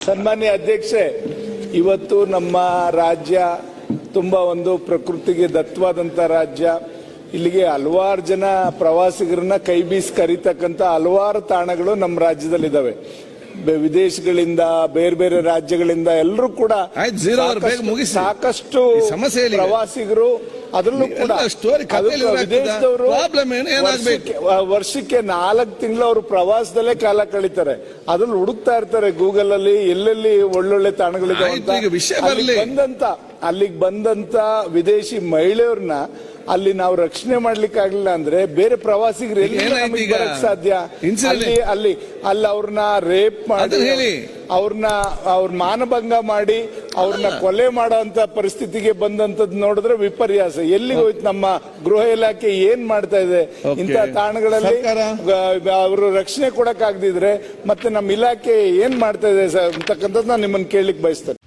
ಸನ್ಮಾನ್ಯ ಅಧ್ಯಕ್ಷೆ ಇವತ್ತು ನಮ್ಮ ರಾಜ್ಯ ತುಂಬಾ ಒಂದು ಪ್ರಕೃತಿಗೆ ದತ್ತವಾದಂತ ರಾಜ್ಯ ಇಲ್ಲಿಗೆ ಹಲವಾರು ಜನ ಪ್ರವಾಸಿಗರನ್ನ ಕೈ ಬೀಸಿ ಕರೀತಕ್ಕಂತ ಹಲವಾರು ತಾಣಗಳು ನಮ್ಮ ರಾಜ್ಯದಲ್ಲಿದ್ದಾವೆ ವಿದೇಶಗಳಿಂದ ಬೇರೆ ಬೇರೆ ರಾಜ್ಯಗಳಿಂದ ಎಲ್ಲರೂ ಕೂಡ ಸಾಕಷ್ಟು- ಮುಗಿಸಿ. ಸಾಕಷ್ಟು ಸಮಸ್ಯೆ ಎಲ್ಲಿಗೆ? ಪ್ರವಾಸಿಗರು ಅದರಲ್ಲೂ ಕೂಡ? ವಿದೇಶದವರು Problem ಏನು? ಏನಾಗ್ಬೇಕು? ವರ್ಷಕ್ಕೆ- ನಾಲ್ಕು ತಿಂಗಳು ಅವರು ಪ್ರವಾಸದಲ್ಲೇ ಕಾಲ ಕಳೀತಾರೆ ಅದ್ರಲ್ಲಿ ಹುಡುಕ್ತಾ ಇರ್ತಾರೆ ಗೂಗಲ್ ಅಲ್ಲಿ ಎಲ್ಲೆಲ್ಲಿ ಒಳ್ಳೊಳ್ಳೆ ತಾಣಗಳಿದೆ ಬಂದಂತ ಅಲ್ಲಿಗೆ ಬಂದಂತ ವಿದೇಶಿ ಮಹಿಳೆಯವ್ರನ್ನ ಅಲ್ಲಿ ನಾವು ರಕ್ಷಣೆ ಮಾಡ್ಲಿಕ್ಕೆ ಆಗ್ಲಿಲ್ಲ ಅಂದ್ರೆ ಬೇರೆ ಪ್ರವಾಸಿಗರು ಎಲ್ಲಿ ಸಾಧ್ಯ ಅಲ್ಲಿ ಅಲ್ಲಿ ಅಲ್ಲಿ ಅವ್ರನ್ನ ರೇಪ್ ಮಾಡಿ. ಅವ್ರನ್ನ ಅವ್ರ ಮಾನಭಂಗ ಮಾಡಿ ಅವ್ರನ್ನ ಕೊಲೆ ಮಾಡೋಂತ ಪರಿಸ್ಥಿತಿಗೆ ಬಂದಂತದ್ ನೋಡಿದ್ರೆ ವಿಪರ್ಯಾಸ. ಎಲ್ಲಿಗೆ ಹೋಯ್ತು ನಮ್ಮ ಗೃಹ ಇಲಾಖೆ ಏನ್ ಮಾಡ್ತಾ ಇದೆ? ಇಂತ ತಾಣಗಳಲ್ಲಿ? ಅವರು ರಕ್ಷಣೆ ಕೊಡಕ್ ಆಗದಿದ್ರೆ ಮತ್ತೆ ನಮ್ಮ ಇಲಾಖೆ ಏನ್ ಮಾಡ್ತಾ ಇದೆ ಸರ್ ಅಂತಕ್ಕಂಥದ್ದು ನಾನು ನಿಮ್ಮನ್ನ ಕೇಳಲಿಕ್ಕೆ ಬಯಸ್ತೇನೆ.